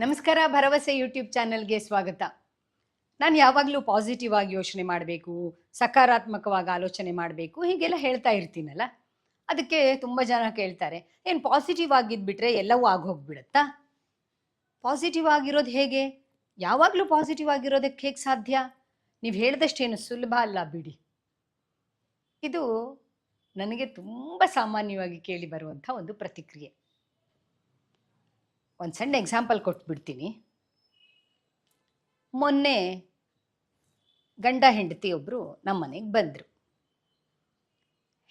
ನಮಸ್ಕಾರ, ಭರವಸೆ ಯೂಟ್ಯೂಬ್ ಚಾನೆಲ್ಗೆ ಸ್ವಾಗತ. ನಾನು ಯಾವಾಗಲೂ ಪಾಸಿಟಿವ್ ಆಗಿ ಯೋಚನೆ ಮಾಡಬೇಕು, ಸಕಾರಾತ್ಮಕವಾಗಿ ಆಲೋಚನೆ ಮಾಡಬೇಕು, ಹೀಗೆಲ್ಲ ಹೇಳ್ತಾ ಇರ್ತೀನಲ್ಲ? ಅದಕ್ಕೆ ತುಂಬ ಜನ ಕೇಳ್ತಾರೆ, ಏನು ಪಾಸಿಟಿವ್ ಆಗಿದ್ಬಿಟ್ರೆ ಎಲ್ಲವೂ ಆಗೋಗ್ಬಿಡುತ್ತಾ? ಪಾಸಿಟಿವ್ ಆಗಿರೋದು ಹೇಗೆ? ಯಾವಾಗಲೂ ಪಾಸಿಟಿವ್ ಆಗಿರೋದಕ್ಕೆ ಹೇಗೆ ಸಾಧ್ಯ? ನೀವು ಹೇಳಿದಷ್ಟೇನು ಸುಲಭ ಅಲ್ಲ ಬಿಡಿ. ಇದು ನನಗೆ ತುಂಬ ಸಾಮಾನ್ಯವಾಗಿ ಕೇಳಿ ಬರುವಂಥ ಒಂದು ಪ್ರತಿಕ್ರಿಯೆ. ಒಂದು ಸಣ್ಣ ಎಕ್ಸಾಂಪಲ್ ಕೊಟ್ಬಿಡ್ತೀನಿ. ಮೊನ್ನೆ ಗಂಡ ಹೆಂಡತಿ ಒಬ್ಬರು ನಮ್ಮ ಮನೆಗೆ ಬಂದರು.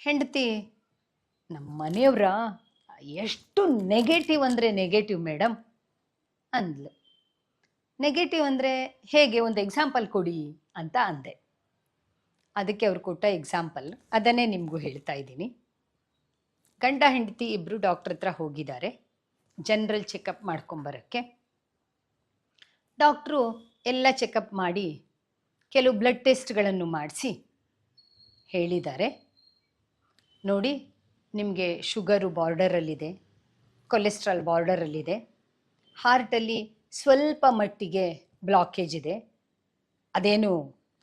ಹೆಂಡತಿ ನಮ್ಮ ಮನೆಯವರ ಎಷ್ಟು ನೆಗೆಟಿವ್ ಅಂದರೆ ನೆಗೆಟಿವ್ ಮೇಡಮ್ ಅಂದ್ಲು. ನೆಗೆಟಿವ್ ಅಂದರೆ ಹೇಗೆ ಒಂದು ಎಕ್ಸಾಂಪಲ್ ಕೊಡಿ ಅಂತ ಅಂದೆ. ಅದಕ್ಕೆ ಅವ್ರು ಕೊಟ್ಟ ಎಕ್ಸಾಂಪಲ್ ಅದನ್ನೇ ನಿಮಗೂ ಹೇಳ್ತಾ ಇದ್ದೀನಿ. ಗಂಡ ಹೆಂಡತಿ ಇಬ್ಬರು ಡಾಕ್ಟ್ರ್ ಹತ್ರ ಹೋಗಿದ್ದಾರೆ. ಜನರಲ್ ಚೆಕಪ್ ಮಾಡ್ಕೊಂಬರೋಕ್ಕೆ. ಡಾಕ್ಟ್ರು ಎಲ್ಲ ಚೆಕಪ್ ಮಾಡಿ ಕೆಲವು ಬ್ಲಡ್ ಟೆಸ್ಟ್ಗಳನ್ನು ಮಾಡಿಸಿ ಹೇಳಿದ್ದಾರೆ. ನೋಡಿ, ನಿಮಗೆ ಶುಗರು ಬಾರ್ಡರಲ್ಲಿದೆ ಕೊಲೆಸ್ಟ್ರಾಲ್ ಬಾರ್ಡರಲ್ಲಿದೆ ಹಾರ್ಟಲ್ಲಿ ಸ್ವಲ್ಪ ಮಟ್ಟಿಗೆ ಬ್ಲಾಕೇಜ್ ಇದೆ. ಅದೇನು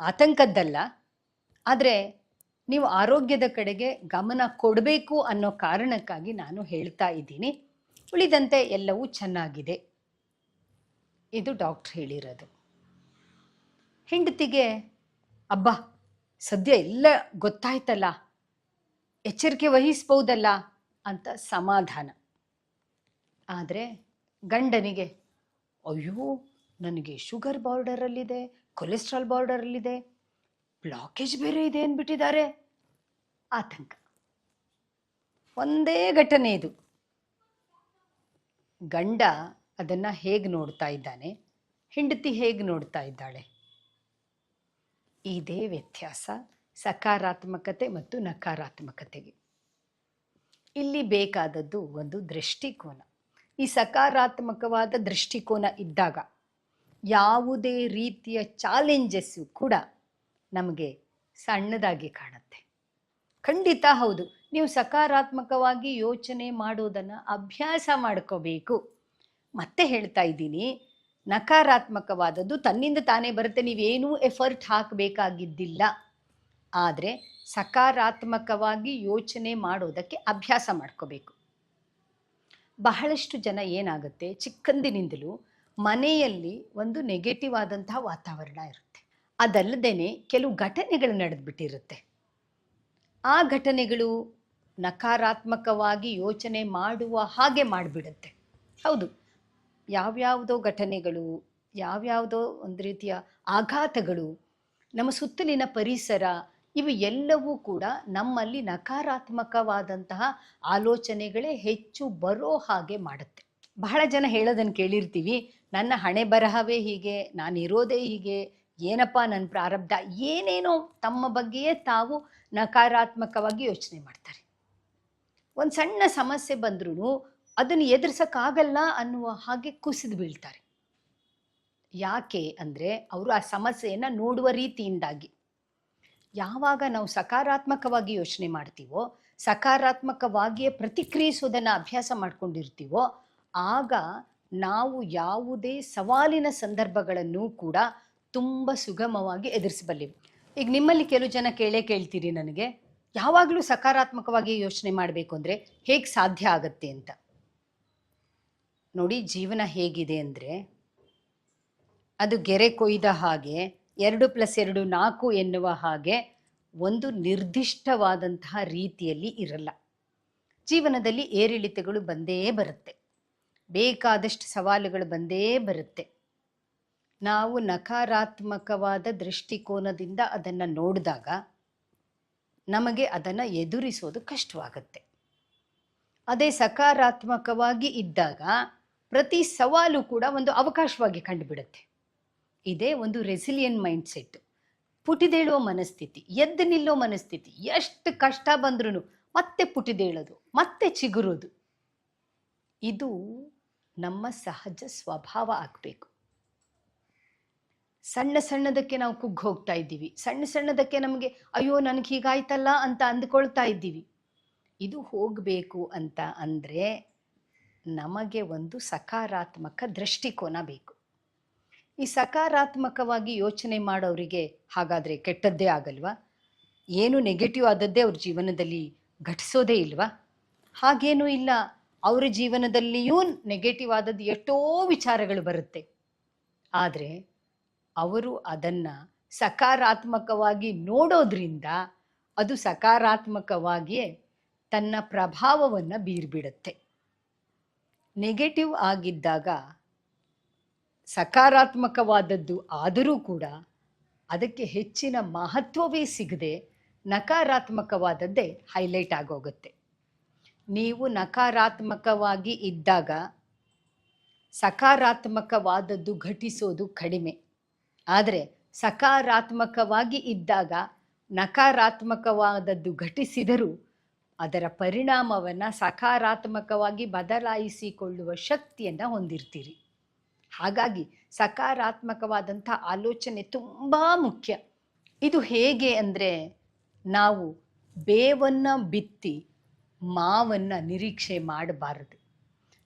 ಆತಂಕದ್ದಲ್ಲ, ಆದರೆ ನೀವು ಆರೋಗ್ಯದ ಕಡೆಗೆ ಗಮನ ಕೊಡಬೇಕು ಅನ್ನೋ ಕಾರಣಕ್ಕಾಗಿ ನಾನು ಹೇಳ್ತಾ ಇದ್ದೀನಿ. ಉಳಿದಂತೆ ಎಲ್ಲವೂ ಚೆನ್ನಾಗಿದೆ. ಇದು ಡಾಕ್ಟ್ರ್ ಹೇಳಿರೋದು. ಹೆಂಡತಿಗೆ, ಅಬ್ಬಾ, ಸದ್ಯ ಎಲ್ಲ ಗೊತ್ತಾಯ್ತಲ್ಲ, ಎಚ್ಚರಿಕೆ ವಹಿಸ್ಬೋದಲ್ಲ ಅಂತ ಸಮಾಧಾನ. ಆದರೆ ಗಂಡನಿಗೆ, ಅಯ್ಯೋ, ನನಗೆ ಶುಗರ್ ಬಾರ್ಡರಲ್ಲಿದೆ, ಕೊಲೆಸ್ಟ್ರಾಲ್ ಬಾರ್ಡರಲ್ಲಿದೆ, ಬ್ಲಾಕೇಜ್ ಬೇರೆ ಇದೆ ಅಂದ್ಬಿಟ್ಟಿದ್ದಾರೆ. ಆತಂಕ. ಒಂದೇ ಘಟನೆ ಇದು. ಗಂಡ ಅದನ್ನು ಹೇಗೆ ನೋಡ್ತಾ ಇದ್ದಾನೆ, ಹೆಂಡತಿ ಹೇಗೆ ನೋಡ್ತಾ ಇದ್ದಾಳೆ? ಇದೇ ವ್ಯತ್ಯಾಸ ಸಕಾರಾತ್ಮಕತೆ ಮತ್ತು ನಕಾರಾತ್ಮಕತೆಗೆ. ಇಲ್ಲಿ ಬೇಕಾದದ್ದು ಒಂದು ದೃಷ್ಟಿಕೋನ. ಈ ಸಕಾರಾತ್ಮಕವಾದ ದೃಷ್ಟಿಕೋನ ಇದ್ದಾಗ ಯಾವುದೇ ರೀತಿಯ ಚಾಲೆಂಜಸ್ಸು ಕೂಡ ನಮಗೆ ಸಣ್ಣದಾಗಿ ಕಾಣುತ್ತೆ. ಖಂಡಿತ ಹೌದು. ನೀವು ಸಕಾರಾತ್ಮಕವಾಗಿ ಯೋಚನೆ ಮಾಡೋದನ್ನು ಅಭ್ಯಾಸ ಮಾಡ್ಕೋಬೇಕು. ಮತ್ತೆ ಹೇಳ್ತಾ ಇದ್ದೀನಿ, ನಕಾರಾತ್ಮಕವಾದದ್ದು ತನ್ನಿಂದ ತಾನೇ ಬರುತ್ತೆ ನೀವೇನೂ ಎಫರ್ಟ್ ಹಾಕಬೇಕಾಗಿದ್ದಿಲ್ಲ. ಆದರೆ ಸಕಾರಾತ್ಮಕವಾಗಿ ಯೋಚನೆ ಮಾಡೋದಕ್ಕೆ ಅಭ್ಯಾಸ ಮಾಡ್ಕೋಬೇಕು. ಬಹಳಷ್ಟು ಜನ ಏನಾಗುತ್ತೆ, ಚಿಕ್ಕಂದಿನಿಂದಲೂ ಮನೆಯಲ್ಲಿ ಒಂದು ನೆಗೆಟಿವ್ ಆದಂತಹ ವಾತಾವರಣ ಇರುತ್ತೆ. ಅದಲ್ಲದೇ ಕೆಲವು ಘಟನೆಗಳು ನಡೆದ್ಬಿಟ್ಟಿರುತ್ತೆ. ಆ ಘಟನೆಗಳು ನಕಾರಾತ್ಮಕವಾಗಿ ಯೋಚನೆ ಮಾಡುವ ಹಾಗೆ ಮಾಡಿಬಿಡುತ್ತೆ. ಹೌದು. ಯಾವ್ಯಾವುದೋ ಘಟನೆಗಳು, ಯಾವ್ಯಾವುದೋ ಒಂದು ರೀತಿಯ ಆಘಾತಗಳು, ನಮ್ಮ ಸುತ್ತಲಿನ ಪರಿಸರ, ಇವು ಎಲ್ಲವೂ ಕೂಡ ನಮ್ಮಲ್ಲಿ ನಕಾರಾತ್ಮಕವಾದಂತಹ ಆಲೋಚನೆಗಳೇ ಹೆಚ್ಚು ಬರೋ ಹಾಗೆ ಮಾಡುತ್ತೆ. ಬಹಳ ಜನ ಹೇಳೋದನ್ನು ಕೇಳಿರ್ತೀವಿ, ನನ್ನ ಹಣೆ ಬರಹವೇ ಹೀಗೆ, ನಾನಿರೋದೇ ಹೀಗೆ, ಏನಪ್ಪ ನನ್ನ ಪ್ರಾರಬ್ಧ, ಏನೇನೋ ತಮ್ಮ ಬಗ್ಗೆಯೇ ತಾವು ನಕಾರಾತ್ಮಕವಾಗಿ ಯೋಚನೆ ಮಾಡ್ತಾರೆ. ಒಂದು ಸಣ್ಣ ಸಮಸ್ಯೆ ಬಂದ್ರೂ ಅದನ್ನು ಎದುರಿಸೋಕ್ಕಾಗಲ್ಲ ಅನ್ನುವ ಹಾಗೆ ಕುಸಿದು ಬೀಳ್ತಾರೆ. ಯಾಕೆ ಅಂದರೆ ಅವರು ಆ ಸಮಸ್ಯೆಯನ್ನು ನೋಡುವ ರೀತಿಯಿಂದಾಗಿ. ಯಾವಾಗ ನಾವು ಸಕಾರಾತ್ಮಕವಾಗಿ ಯೋಚನೆ ಮಾಡ್ತೀವೋ, ಸಕಾರಾತ್ಮಕವಾಗಿಯೇ ಪ್ರತಿಕ್ರಿಯಿಸುವುದನ್ನು ಅಭ್ಯಾಸ ಮಾಡ್ಕೊಂಡಿರ್ತೀವೋ, ಆಗ ನಾವು ಯಾವುದೇ ಸವಾಲಿನ ಸಂದರ್ಭಗಳನ್ನು ಕೂಡ ತುಂಬ ಸುಗಮವಾಗಿ ಎದುರಿಸಬಲ್ಲೆವು. ಈಗ ನಿಮ್ಮಲ್ಲಿ ಕೆಲವು ಜನ ಕೇಳೇ ಕೇಳ್ತೀರಿ ನನಗೆ. ಯಾವಾಗಲೂ ಸಕಾರಾತ್ಮಕವಾಗಿ ಯೋಚನೆ ಮಾಡಬೇಕು ಅಂದರೆ ಹೇಗೆ ಸಾಧ್ಯ ಆಗತ್ತೆ ಅಂತ. ನೋಡಿ, ಜೀವನ ಹೇಗಿದೆ ಅಂದರೆ ಅದು ಗೆರೆ ಕೊಯ್ದ ಹಾಗೆ ಎರಡು ಪ್ಲಸ್ ಎರಡು ನಾಲ್ಕು ಎನ್ನುವ ಹಾಗೆ ಒಂದು ನಿರ್ದಿಷ್ಟವಾದಂತಹ ರೀತಿಯಲ್ಲಿ ಇರಲ್ಲ. ಜೀವನದಲ್ಲಿ ಏರಿಳಿತಗಳು ಬಂದೇ ಬರುತ್ತೆ. ಬೇಕಾದಷ್ಟು ಸವಾಲುಗಳು ಬಂದೇ ಬರುತ್ತೆ. ನಾವು ನಕಾರಾತ್ಮಕವಾದ ದೃಷ್ಟಿಕೋನದಿಂದ ಅದನ್ನು ನೋಡಿದಾಗ ನಮಗೆ ಅದನ್ನು ಎದುರಿಸೋದು ಕಷ್ಟವಾಗುತ್ತೆ. ಅದೇ ಸಕಾರಾತ್ಮಕವಾಗಿ ಇದ್ದಾಗ ಪ್ರತಿ ಸವಾಲು ಕೂಡ ಒಂದು ಅವಕಾಶವಾಗಿ ಕಂಡುಬಿಡುತ್ತೆ. ಇದೇ ಒಂದು ರೆಸಿಲಿಯನ್ ಮೈಂಡ್ ಸೆಟ್ ಪುಟಿದೇಳುವ ಮನಸ್ಥಿತಿ, ಎದ್ದು ನಿಲ್ಲೋ ಮನಸ್ಥಿತಿ, ಎಷ್ಟು ಕಷ್ಟ ಬಂದ್ರೂ ಮತ್ತೆ ಪುಟಿದೇಳೋದು, ಮತ್ತೆ ಚಿಗುರೋದು. ಇದು ನಮ್ಮ ಸಹಜ ಸ್ವಭಾವ ಆಗಬೇಕು. ಸಣ್ಣ ಸಣ್ಣದಕ್ಕೆ ನಾವು ಕುಗ್ಗಿ ಹೋಗ್ತಾ ಇದ್ದೀವಿ. ಸಣ್ಣ ಸಣ್ಣದಕ್ಕೆ ನಮಗೆ, ಅಯ್ಯೋ, ನನಗೆ ಹೀಗಾಯ್ತಲ್ಲ? ಅಂತ ಅಂದ್ಕೊಳ್ತಾ ಇದ್ದೀವಿ. ಇದು ಹೋಗಬೇಕು ಅಂತ ಅಂದರೆ ನಮಗೆ ಒಂದು ಸಕಾರಾತ್ಮಕ ದೃಷ್ಟಿಕೋನ ಬೇಕು. ಈ ಸಕಾರಾತ್ಮಕವಾಗಿ ಯೋಚನೆ ಮಾಡೋರಿಗೆ ಹಾಗಾದರೆ ಕೆಟ್ಟದ್ದೇ ಆಗಲ್ವಾ? ಏನು ನೆಗೆಟಿವ್ ಆದದ್ದೇ ಅವ್ರ ಜೀವನದಲ್ಲಿ ಘಟಿಸೋದೇ ಇಲ್ವಾ? ಹಾಗೇನೂ ಇಲ್ಲ. ಅವರ ಜೀವನದಲ್ಲಿಯೂ ನೆಗೆಟಿವ್ ಆದದ್ದು ಎಷ್ಟೋ ವಿಚಾರಗಳು ಬರುತ್ತೆ. ಆದರೆ ಅವರು ಅದನ್ನು ಸಕಾರಾತ್ಮಕವಾಗಿ ನೋಡೋದ್ರಿಂದ ಅದು ಸಕಾರಾತ್ಮಕವಾಗಿಯೇ ತನ್ನ ಪ್ರಭಾವವನ್ನು ಬೀರ್ಬಿಡುತ್ತೆ. ನೆಗೆಟಿವ್ ಆಗಿದ್ದಾಗ ಸಕಾರಾತ್ಮಕವಾದದ್ದು ಆದರೂ ಕೂಡ ಅದಕ್ಕೆ ಹೆಚ್ಚಿನ ಮಹತ್ವವೇ ಸಿಗದೆ ನಕಾರಾತ್ಮಕವಾದದ್ದೇ ಹೈಲೈಟ್ ಆಗೋಗುತ್ತೆ. ನೀವು ನಕಾರಾತ್ಮಕವಾಗಿ ಇದ್ದಾಗ ಸಕಾರಾತ್ಮಕವಾದದ್ದು ಘಟಿಸೋದು ಕಡಿಮೆ. ಆದರೆ ಸಕಾರಾತ್ಮಕವಾಗಿ ಇದ್ದಾಗ ನಕಾರಾತ್ಮಕವಾದದ್ದು ಘಟಿಸಿದರೂ ಅದರ ಪರಿಣಾಮವನ್ನು ಸಕಾರಾತ್ಮಕವಾಗಿ ಬದಲಾಯಿಸಿಕೊಳ್ಳುವ ಶಕ್ತಿಯನ್ನು ಹೊಂದಿರ್ತೀರಿ. ಹಾಗಾಗಿ ಸಕಾರಾತ್ಮಕವಾದಂಥ ಆಲೋಚನೆ ತುಂಬ ಮುಖ್ಯ. ಇದು ಹೇಗೆ ಅಂದರೆ ನಾವು ಬೇವನ್ನು ಬಿತ್ತಿ ಮಾವನ್ನು ನಿರೀಕ್ಷೆ ಮಾಡಬಾರದು.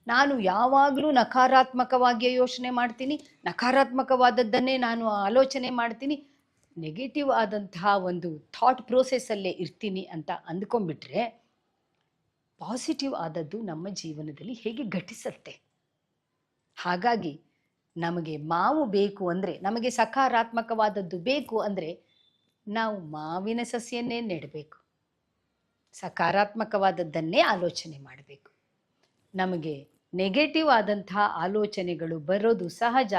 ನಾನು ಯಾವಾಗಲೂ ನಕಾರಾತ್ಮಕವಾಗಿಯೇ ಯೋಚನೆ ಮಾಡ್ತೀನಿ. ನಕಾರಾತ್ಮಕವಾದದ್ದನ್ನೇ ನಾನು ಆಲೋಚನೆ ಮಾಡ್ತೀನಿ. ನೆಗೆಟಿವ್ ಆದಂತಹ ಒಂದು ಥಾಟ್ ಪ್ರೋಸೆಸ್ಸಲ್ಲೇ ಇರ್ತೀನಿ ಅಂತ ಅಂದ್ಕೊಂಡ್ಬಿಟ್ರೆ ಪಾಸಿಟಿವ್ ಆದದ್ದು ನಮ್ಮ ಜೀವನದಲ್ಲಿ ಹೇಗೆ ಘಟಿಸತ್ತೆ? ಹಾಗಾಗಿ ನಮಗೆ ಮಾವು ಬೇಕು ಅಂದರೆ, ನಮಗೆ ಸಕಾರಾತ್ಮಕವಾದದ್ದು ಬೇಕು ಅಂದರೆ ನಾವು ಮಾವಿನ ಸಸ್ಯನ್ನೇ ನೆಡಬೇಕು. ಸಕಾರಾತ್ಮಕವಾದದ್ದನ್ನೇ ಆಲೋಚನೆ ಮಾಡಬೇಕು. ನಮಗೆ ನೆಗೆಟಿವ್ ಆದಂತಹ ಆಲೋಚನೆಗಳು ಬರೋದು ಸಹಜ.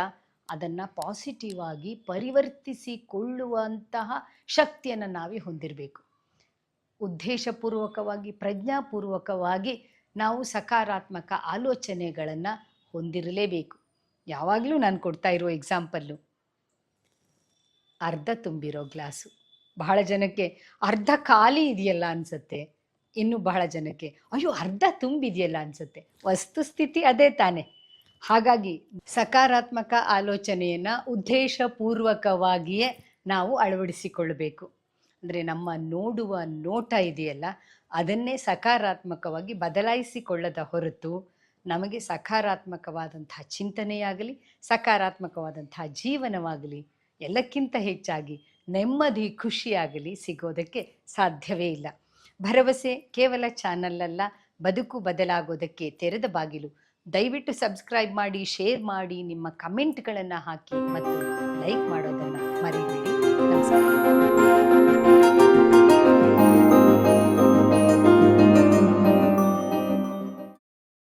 ಅದನ್ನು ಪಾಸಿಟಿವ್ ಆಗಿ ಪರಿವರ್ತಿಸಿಕೊಳ್ಳುವಂತಹ ಶಕ್ತಿಯನ್ನು ನಾವೇ ಹೊಂದಿರಬೇಕು. ಉದ್ದೇಶಪೂರ್ವಕವಾಗಿ, ಪ್ರಜ್ಞಾಪೂರ್ವಕವಾಗಿ ನಾವು ಸಕಾರಾತ್ಮಕ ಆಲೋಚನೆಗಳನ್ನು ಹೊಂದಿರಲೇಬೇಕು. ಯಾವಾಗಲೂ ನಾನು ಕೊಡ್ತಾ ಇರೋ ಎಕ್ಸಾಂಪಲ್ಲು ಅರ್ಧ ತುಂಬಿರೋ ಗ್ಲಾಸು ಬಹಳ ಜನಕ್ಕೆ ಅರ್ಧ ಖಾಲಿ ಇದೆಯಲ್ಲ ಅನಿಸುತ್ತೆ. ಇನ್ನು ಬಹಳ ಜನಕ್ಕೆ. ಅಯ್ಯೋ, ಅರ್ಧ ತುಂಬಿದೆಯಲ್ಲ ಅನ್ಸುತ್ತೆ. ವಸ್ತುಸ್ಥಿತಿ ಅದೇ ತಾನೆ. ಹಾಗಾಗಿ ಸಕಾರಾತ್ಮಕ ಆಲೋಚನೆಯನ್ನು ಉದ್ದೇಶಪೂರ್ವಕವಾಗಿಯೇ ನಾವು ಅಳವಡಿಸಿಕೊಳ್ಳಬೇಕು. ಅಂದರೆ ನಮ್ಮ ನೋಡುವ ನೋಟ ಇದೆಯಲ್ಲ, ಅದನ್ನೇ ಸಕಾರಾತ್ಮಕವಾಗಿ ಬದಲಾಯಿಸಿಕೊಳ್ಳದ ಹೊರತು ನಮಗೆ ಸಕಾರಾತ್ಮಕವಾದಂತಹ ಚಿಂತನೆಯಾಗಲಿ, ಸಕಾರಾತ್ಮಕವಾದಂತಹ ಜೀವನವಾಗಲಿ, ಎಲ್ಲಕ್ಕಿಂತ ಹೆಚ್ಚಾಗಿ ನೆಮ್ಮದಿ, ಖುಷಿಯಾಗಲಿ ಸಿಗೋದಕ್ಕೆ ಸಾಧ್ಯವೇ ಇಲ್ಲ. ಭರವಸೆ ಕೇವಲ ಚಾನಲ್ ಅಲ್ಲ ಬದುಕು ಬದಲಾಗೋದಕ್ಕೆ ತೆರೆದ ಬಾಗಿಲು. ದಯವಿಟ್ಟು ಸಬ್ಸ್ಕ್ರೈಬ್ ಮಾಡಿ, ಶೇರ್ ಮಾಡಿ, ನಿಮ್ಮ ಕಮೆಂಟ್ಗಳನ್ನು ಹಾಕಿ ಮತ್ತು ಲೈಕ್ ಮಾಡೋದನ್ನು ಮರಿಬೇಡಿ. ನಮಸ್ಕಾರ.